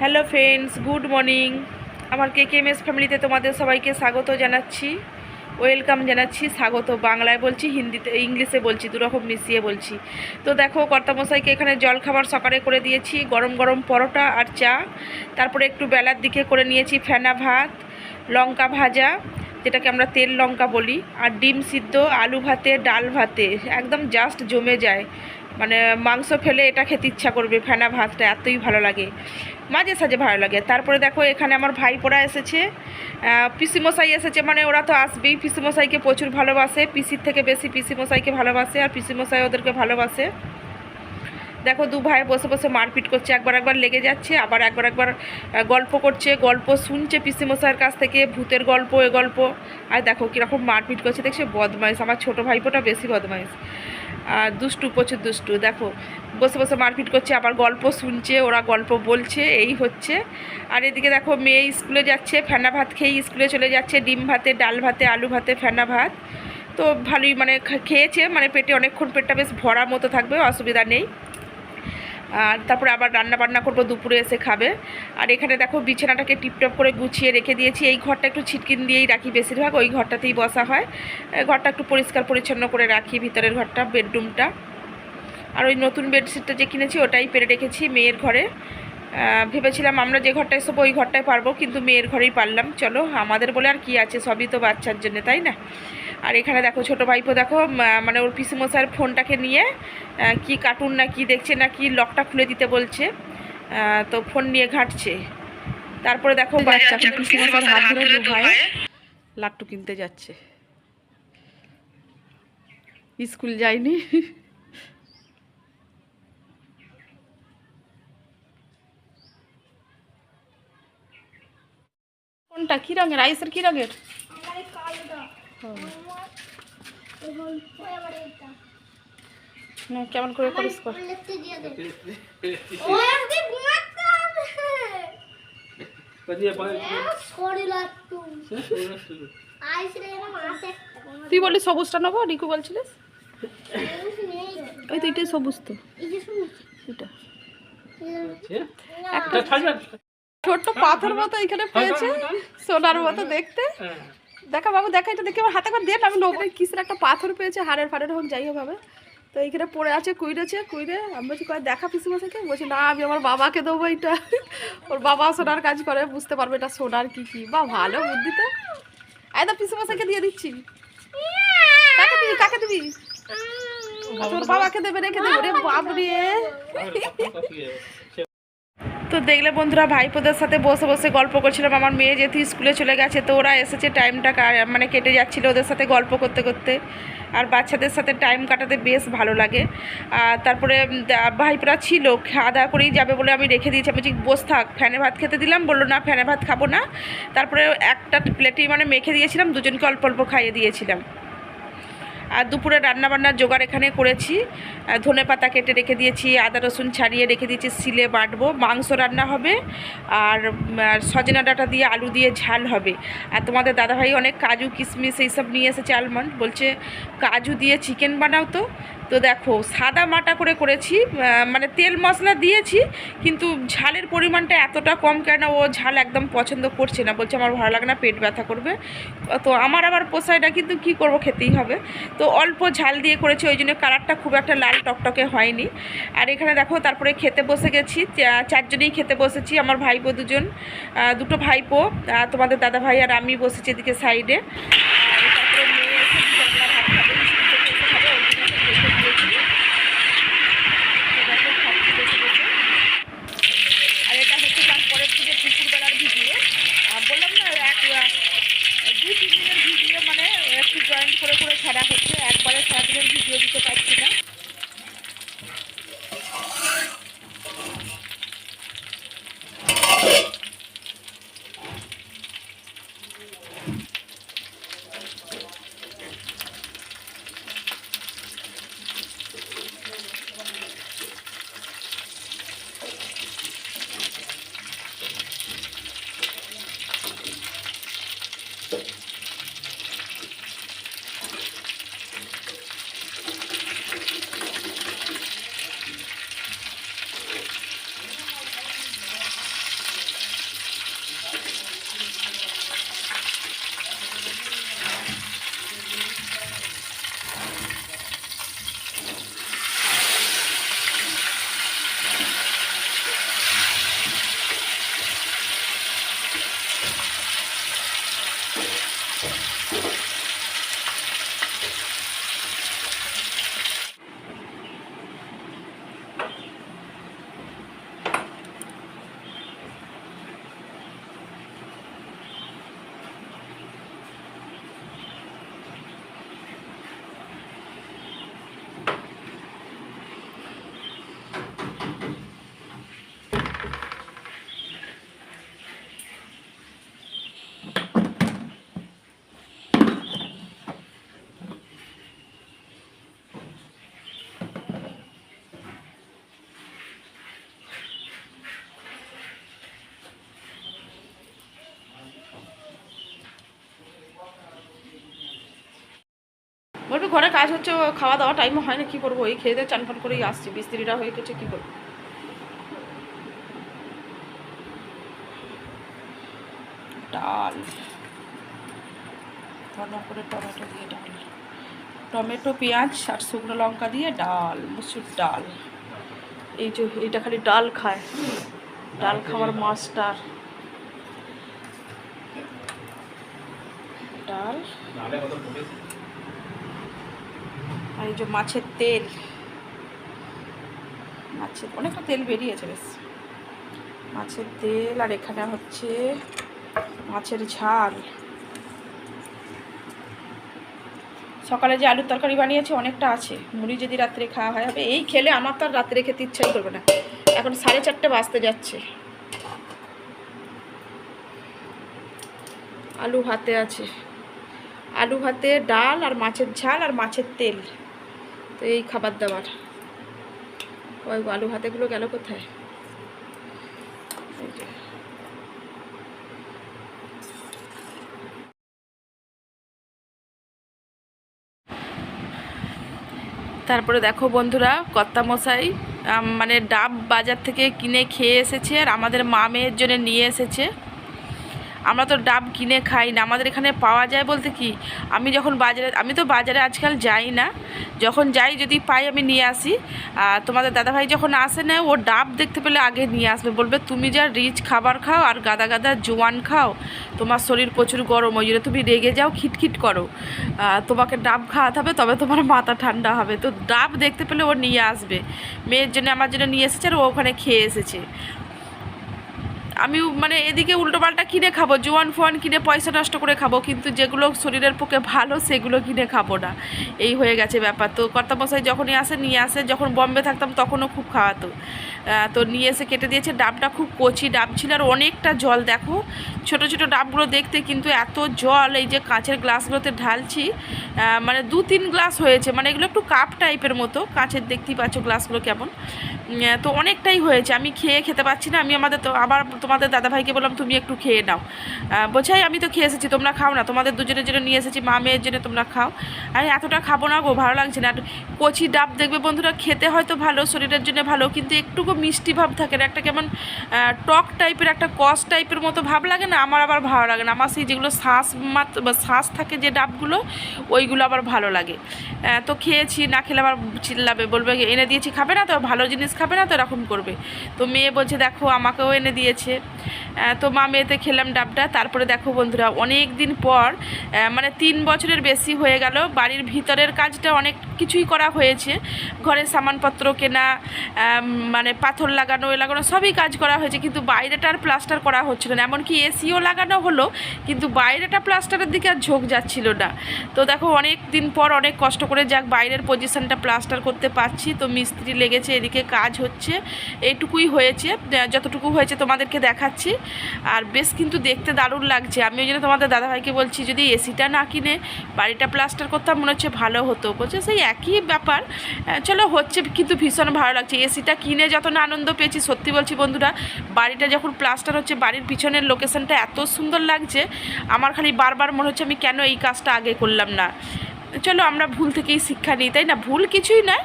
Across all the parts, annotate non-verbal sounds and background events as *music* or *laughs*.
Hello friends, good morning. আমার কে K M S ফ্যামিলিতে তোমাদের সবাইকে স্বাগত জানাচ্ছি। ওয়েলকাম জানাচ্ছি, স্বাগত। বাংলায় বলছি, হিন্দিতে, ইংলিশে বলছি, দুরকম মিশিয়ে বলছি। তো দেখো, কর্তামশাইকে এখানে জল খাবার সকালে করে দিয়েছি, গরম গরম পরোটা আর চা। তারপরে একটু বেলার দিকে করে নিয়েছি ফেনা ভাত, লঙ্কা ভাজা, যেটাকে আমরা তেল লঙ্কা বলি, আর ডিম সিদ্ধ আলু ভাতে, ডাল ভাতে। একদম জাস্ট জমে যায়। মানে মাংস ফেলে এটা খেতে ইচ্ছা করবে, ফেনা ভাতটা এতই ভালো লাগে। মাঝে সাঝে ভালো লাগে। তারপরে দেখো, এখানে আমার ভাইপোরা এসেছে। পিসিমশাই এসেছে মানে ওরা তো আসবেই। পিসিমশাইকে প্রচুর ভালোবাসে। পিসির থেকে বেশি পিসিমশাইকে ভালোবাসে আর পিসিমশাই ওদেরকে ভালোবাসে। দেখো, দু ভাই বসে বসে মারপিট করছে। একবার একবার লেগে যাচ্ছে, আবার একবার একবার গল্প করছে, গল্প শুনছে পিসিমশাইয়ের কাছ থেকে, ভূতের গল্প, এ গল্প। আর দেখো, কীরকম মারপিট করছে। দেখছে, বদমাইশ। আমার ছোটো ভাইপোটা বেশি বদমাইশ। আর দুষ্টু, প্রচুর দুষ্টু, দেখো। বসে বসে মারপিট করছে, আবার গল্প শুনছে, ওরা গল্প বলছে, এই হচ্ছে। আর এদিকে দেখো, মেয়ে স্কুলে যাচ্ছে, ফেনা ভাত খেয়ে স্কুলে চলে যাচ্ছে, ডিম ভাতে, ডাল ভাতে, আলু ভাতে, ফেনা ভাত। তো ভালোই মানে খেয়েছে মানে পেটে অনেকক্ষণ, পেটটা বেশ ভরা মতো থাকবে, অসুবিধা নেই। আর তারপরে আবার রান্না বান্না করব, দুপুরে এসে খাবে। আর এখানে দেখো বিছানাটাকে টিপটপ করে গুছিয়ে রেখে দিয়েছি। এই ঘরটা একটু ছিটকিন দিয়েই রাখি বেশিরভাগ, ওই ঘরটাতেই বসা হয়। ঘরটা একটু পরিষ্কার পরিচ্ছন্ন করে রাখি, ভিতরের ঘরটা, বেডরুমটা। আর ওই নতুন বেডশিটটা যে কিনেছি ওটাই পেরে রেখেছি মেয়ের ঘরে। ভেবেছিলাম আমরা যে ঘরটায় শোবো, ওই ঘরটায় পারব, কিন্তু মেয়ের ঘরেই পারলাম। চলো, আমাদের বলে আর কি আছে, সবই তো বাচ্চার জন্য, তাই না? আর এখানে দেখো ছোট ভাইপো দেখো মানে ওর পিসিমশাইয়ের ফোনটাকে নিয়ে কি কার্টুন না কি দেখছে না কি লকটা খুলে দিতে বলছে। তো ফোন নিয়ে ঘাঁটছে। তারপরে দেখো বাচ্চা পিসিমশাইয়ের হাত ধরে ভাই লাট্টু কিনতে যাচ্ছে। স্কুল যায়নি। কোনটা? কি রঙের? আইসের কি রঙের? কেমন করে করিস কর। *laughs* তুই বললি সবুজটা নেব? রিকু বলছিলিস? ওই তো এটাই সবুজ তো। এটা। একটা ছোট্ট পাথর মতো এখানে পেয়েছে সোনার মতো দেখতে। দেখা বাবু দেখা এটা দেখে আমার হাতে করে দিয়ে আমি লোক কিসের একটা পাথর পেয়েছে? হাড়ের ফাড়ের হোক যাই হোক হবে তো এইখানে পড়ে আছে কুইরেছে কুইরে আমি বলছি কয় দেখা পিসিমা থেকে? বলছি না আমি আমার বাবাকে দেবো এটা ওর বাবা সোনার কাজ করে বুঝতে পারবে এটা সোনার কি কি। বা ভালো বুদ্ধিতে একদম পিসিমা থেকে দিয়ে দিচ্ছি। কাকে দিবি কাকে দিবি? তোর বাবাকে দেবে রেখে দেবে। রে বাবরে তো দেখলে বন্ধুরা, ভাইপোদের সাথে বসে বসে গল্প করছিলাম। আমার মেয়ে যেহেতু স্কুলে চলে গেছে, তো ওরা এসেছে টাইমটা মানে কেটে যাচ্ছিল ওদের সাথে গল্প করতে করতে। আর বাচ্চাদের সাথে টাইম কাটাতে বেশ ভালো লাগে। আর তারপরে ভাইপোরা ছিল, খাওয়া দাওয়া করেই যাবে বলে আমি রেখে দিয়েছি। আমি বস থাক, ফ্যানে ভাত খেতে দিলাম। বলল, না, ফ্যানে ভাত খাব না। তারপরে একটা প্লেটেই মানে মেখে দিয়েছিলাম, দুজনকে অল্প অল্প খাইয়ে দিয়েছিলাম। আর দুপুরে রান্নাবান্নার জোগাড় এখানে করেছি। ধনে পাতা কেটে রেখে দিয়েছি, আদা রসুন ছাড়িয়ে রেখে দিয়েছি সিলে বাটবো, মাংস রান্না হবে। আর সজনা ডাটা দিয়ে আলু দিয়ে ঝাল হবে। আর তোমাদের দাদাভাই অনেক কাজু, কিশমিশ, এইসব নিয়ে এসেছে আলমন্ড। বলছে, কাজু দিয়ে চিকেন বানাও তো। তো দেখো, সাদা মাটা করে করেছি মানে তেল মশলা দিয়েছি, কিন্তু ঝালের পরিমাণটা এতটা কম কেন? ও ঝাল একদম পছন্দ করছে না। বলছে, আমার ভালো লাগে না, পেট ব্যথা করবে। তো আমার আবার পোষায় না কিন্তু কি করব, খেতেই হবে। তো অল্প ঝাল দিয়ে করেছি, ওই জন্য কালারটা খুব একটা লাল টকটকে হয়নি। আর এখানে দেখো, তারপরে খেতে বসে গেছি চারজনেই খেতে বসেছি, আমার ভাইপো দুজন দুটো ভাইপো তোমাদের দাদা ভাই আর আমি বসেছি এদিকে সাইডে। একটু ঘরে কাজ হচ্ছে খাওয়া দাওয়া টাইম হয় না, কী করব? এই খেয়ে দিয়ে চান ফান করেই আসছি বিস্ত্রিটা হয়ে গেছে, কী করব? ডাল। করে টমেটো দিয়ে ডাল। টমেটো, পেঁয়াজ, আর শুকনো লঙ্কা দিয়ে ডাল, মুসুর ডাল। এই যে, এটা খালি ডাল খায়। ডাল খাওয়ার মাস্টার ডাল। আর এই যে মাছের তেল। মাছের অনেকটা তেল বেরিয়েছে, বেশ। মাছের তেল, আর এখানে হচ্ছে মাছের ঝাল। সকালে যে আলুর তরকারি বানিয়েছে, অনেকটা আছে। মুড়ি যদি রাত্রে খাওয়া হয় হবে এই খেলে আমার তো আর রাত্রে খেতে ইচ্ছাই করবে না। এখন সাড়ে চারটে বাজতে যাচ্ছে। আলু ভাতে আছে। আলু ভাতে ডাল আর মাছের ঝাল আর মাছের তেল। তো এই খাবার দাবার। ওই আলু ভাতেগুলো গেল কোথায়? তারপরে দেখো বন্ধুরা, কর্তামশাই মানে ডাব বাজার থেকে কিনে খেয়ে এসেছে আর আমাদের মা মেয়ের জন্য নিয়ে এসেছে। আমরা তো ডাব কিনে খাই না, আমাদের এখানে পাওয়া যায় বলতে কি? আমি যখন বাজারে, আমি তো বাজারে আজকাল যাই না। যখন যাই, যদি পাই, আমি নিয়ে আসি। আর তোমাদের দাদাভাই যখন আসে না, ও ডাব দেখতে পেলে আগে নিয়ে আসবে। বলবে, তুমি যা রিচ খাবার খাও আর গাদা গাদা জোয়ান খাও, তোমার শরীর প্রচুর গরম, ওই তুমি রেগে যাও, খিটখিট করো। তোমাকে ডাব খাওয়াতে হবে, তবে তোমার মাথা ঠান্ডা হবে। তো ডাব দেখতে পেলে ও নিয়ে আসবে। মেয়ের জন্য, আমার জন্য নিয়ে এসেছে আর ও ওখানে খেয়ে এসেছে। আমি মানে এদিকে উল্টোপাল্টা কিনে খাব, জোয়ান ফোয়ান কিনে পয়সা নষ্ট করে খাব, কিন্তু যেগুলো শরীরের পক্ষে ভালো সেগুলো কিনে খাব না। এই হয়ে গেছে ব্যাপার। তো কর্তামশাই যখনই আসে, নিয়ে আসে, যখন বম্বে থাকতাম তখনও খুব খাওয়াতো। তো নিয়ে এসে কেটে দিয়েছে। ডাবটা খুব কচি ডাব ছিল আর অনেকটা জল, দেখো। ছোট ছোট ডাবগুলো দেখতে কিন্তু এত জল, এই যে কাঁচের গ্লাসগুলোতে ঢালছি মানে দু তিন গ্লাস হয়েছে। মানে এগুলো একটু কাপ টাইপের মতো। কাঁচের দেখতেই পাচ্ছ গ্লাসগুলো কেমন। তো অনেকটাই হয়েছে। আমি খেয়ে খেতে পাচ্ছি না। আমি আমাদের তো আবার তোমাদের দাদাভাইকে বললাম, তুমি একটু খেয়ে নাও। বোঝাই আমি তো খেয়ে এসেছি, তোমরা খাও না। তোমাদের দুজনের জন্য নিয়ে এসেছি, মা মেয়ের জন্য তোমরা খাও। আরে, এতটা খাব না গো, ভালো লাগছে না। আর কচি ডাব দেখবে বন্ধুরা, খেতে হয়তো ভালো, শরীরের জন্য ভালো, কিন্তু একটুকু মিষ্টি ভাব থাকে না। একটা কেমন টক টাইপের, একটা কস টাইপের মতো ভাব লাগে না, আমার আবার ভালো লাগে না। আমার সেই যেগুলো শ্বাস মাত শ্বাস থাকে যে ডাবগুলো, ওইগুলো আবার ভালো লাগে। তো খেয়েছি, না খেলে আবার চিল্লাবে, বলবে, এনে দিয়েছি, খাবে না তো? ভালো জিনিস খাবে না তো? এরকম করবে। তো মেয়ে বলছে, দেখো, আমাকেও এনে দিয়েছে। তো মা মেয়েতে খেলাম ডাবটা। তারপরে দেখো বন্ধুরা অনেক দিন পর মানে তিন বছরের বেশি হয়ে গেল। বাড়ির ভিতরের কাজটা অনেক কিছুই করা হয়েছে। ঘরের সামানপত্র কেনা মানে পাথর লাগানো, এ লাগানো, সবই কাজ করা হয়েছে। কিন্তু বাইরেটা আর প্লাস্টার করা হচ্ছিল না। এমনকি এসিও লাগানো হলো, কিন্তু বাইরেটা প্লাস্টারের দিকে আর ঝোঁক যাচ্ছিল না। তো দেখো অনেক দিন পর অনেক কষ্ট করে যাক, বাইরের পজিশনটা প্লাস্টার করতে পারছি। তো মিস্ত্রি লেগেছে, এদিকে কাজ হচ্ছে, এইটুকুই হয়েছে। যতটুকু হয়েছে তোমাদেরকে দেখাচ্ছি। আর বেশ কিন্তু দেখতে দারুণ লাগছে। আমি ওই জন্য তোমাদের দাদাভাইকে বলছি, যদি এসিটা না কিনে বাড়িটা প্লাস্টার করতাম, মনে হচ্ছে ভালো হতো। বলছে, সেই একই ব্যাপার। চলো, হচ্ছে কিন্তু ভীষণ ভালো লাগছে। এসিটা কিনে যত না আনন্দ পেয়েছি, সত্যি বলছি বন্ধুরা, বাড়িটা যখন প্লাস্টার হচ্ছে, বাড়ির পিছনের লোকেশনটা এত সুন্দর লাগছে, আমার খালি বারবার মনে হচ্ছে আমি কেন এই কাজটা আগে করলাম না। চলো, আমরা ভুল থেকেই শিক্ষা নিই, তাই না? ভুল কিছুই না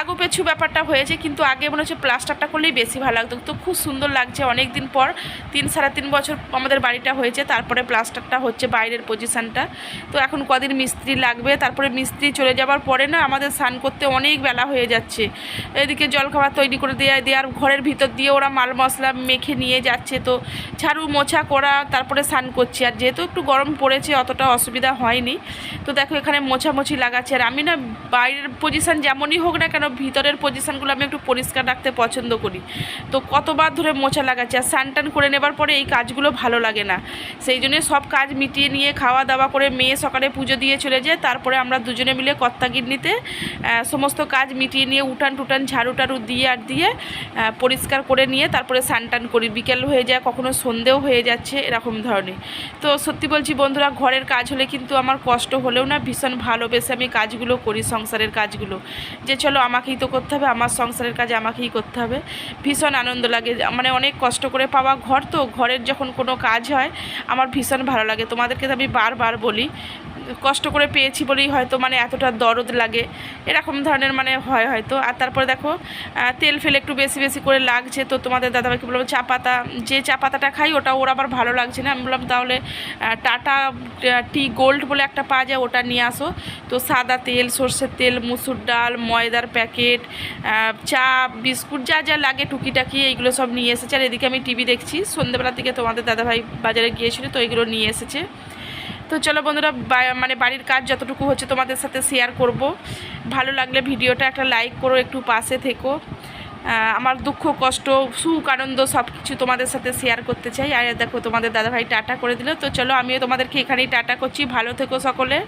আগো পেছু ব্যাপারটা হয়েছে, কিন্তু আগে মনে হচ্ছে প্লাস্টারটা করলেই বেশি ভালো লাগতো। তো খুব সুন্দর লাগছে অনেক দিন পর, তিন সাড়ে তিন বছর আমাদের বাড়িটা হয়েছে, তারপরে প্লাস্টারটা হচ্ছে বাইরের পজিশানটা তো এখন কদিন মিস্ত্রি লাগবে, তারপরে মিস্ত্রি চলে যাওয়ার পরে না আমাদের স্নান করতে অনেক বেলা হয়ে যাচ্ছে। এদিকে জলখাবার তৈরি করে দেওয়া দেওয়ার ঘরের ভিতর দিয়ে ওরা মাল মশলা মেখে নিয়ে যাচ্ছে, তো ঝাড়ু মোছা করা, তারপরে স্নান করছি। আর যেহেতু একটু গরম পড়েছে, অতটা অসুবিধা হয়নি। তো দেখো এখানে মোছামুছি লাগাচ্ছে। আর আমি না বাইরের পজিশান যেমনই হোক না কেন ভিতরের পজিশানগুলো আমি একটু পরিষ্কার রাখতে পছন্দ করি। তো কতবার ধরে মোছা লাগাচ্ছে আর স্নান করে নেবার পরে এই কাজগুলো ভালো লাগে না। সেই জন্য সব কাজ মিটিয়ে নিয়ে খাওয়া দাওয়া করে মেয়ে সকালে পুজো দিয়ে চলে যায় তারপরে আমরা দুজনে মিলে কর্তাগিন্নিতে আহ, সমস্ত কাজ মিটিয়ে নিয়ে উঠান টুটান ঝাড়ু টাড়ু দিয়ে আর দিয়ে পরিষ্কার করে নিয়ে তারপরে স্নান করি। বিকেল হয়ে যায় কখনো সন্ধেও হয়ে যাচ্ছে এরকম ধরনের। তো সত্যি বলছি বন্ধুরা ঘরের কাজ হলে কিন্তু আমার কষ্ট হলেও না ভীষণ ভালোবেসে আমি কাজগুলো করি সংসারের কাজগুলো। যে চলো আমাকেই তো করতে হবে, আমার সংসারের কাজে আমাকেই করতে হবে। ভীষণ আনন্দ লাগে মানে অনেক কষ্ট করে পাওয়া ঘর তো, ঘরের যখন কোনো কাজ হয়, আমার ভীষণ ভালো লাগে। তোমাদেরকে আমি বারবার বলি কষ্ট করে পেয়েছি বলেই হয়তো মানে এতটা দরদ লাগে। এরকম ধরনের মানে হয় হয়তো। আর তারপরে দেখো তেল ফেলে একটু বেশি বেশি করে লাগছে। তো তোমাদের দাদাভাইকে বললাম, চা পাতা, যে চা পাতাটা খাই ওটা ওর আবার ভালো লাগছে না। আমি বললাম, তাহলে টাটা টি গোল্ড বলে একটা পাওয়া যায়, ওটা নিয়ে আসো। তো সাদা তেল, সর্ষের তেল, মুসুর ডাল, ময়দার প্যাকেট চা, বিস্কুট, যা যা লাগে টুকিটাকি এইগুলো সব নিয়ে এসেছে। আর এদিকে আমি টিভি দেখছি। সন্ধ্যেবেলার দিকে তোমাদের দাদাভাই বাজারে গিয়েছিল, তো এইগুলো নিয়ে এসেছে। তো চলো বন্ধুরা মানে বাড়ির কাজ যতটুকু হচ্ছে তোমাদের সাথে শেয়ার করব। ভালো লাগলে ভিডিওটা একটা লাইক করো, একটু পাশে থেকো। আমার দুঃখ, কষ্ট, সুখ, আনন্দ সব কিছু তোমাদের সাথে শেয়ার করতে চাই। আর দেখো, তোমাদের দাদাভাই টাটা করে দিল। তো চলো, আমিও তোমাদেরকে এখানেই টাটা করছি। ভালো থেকো সকলে।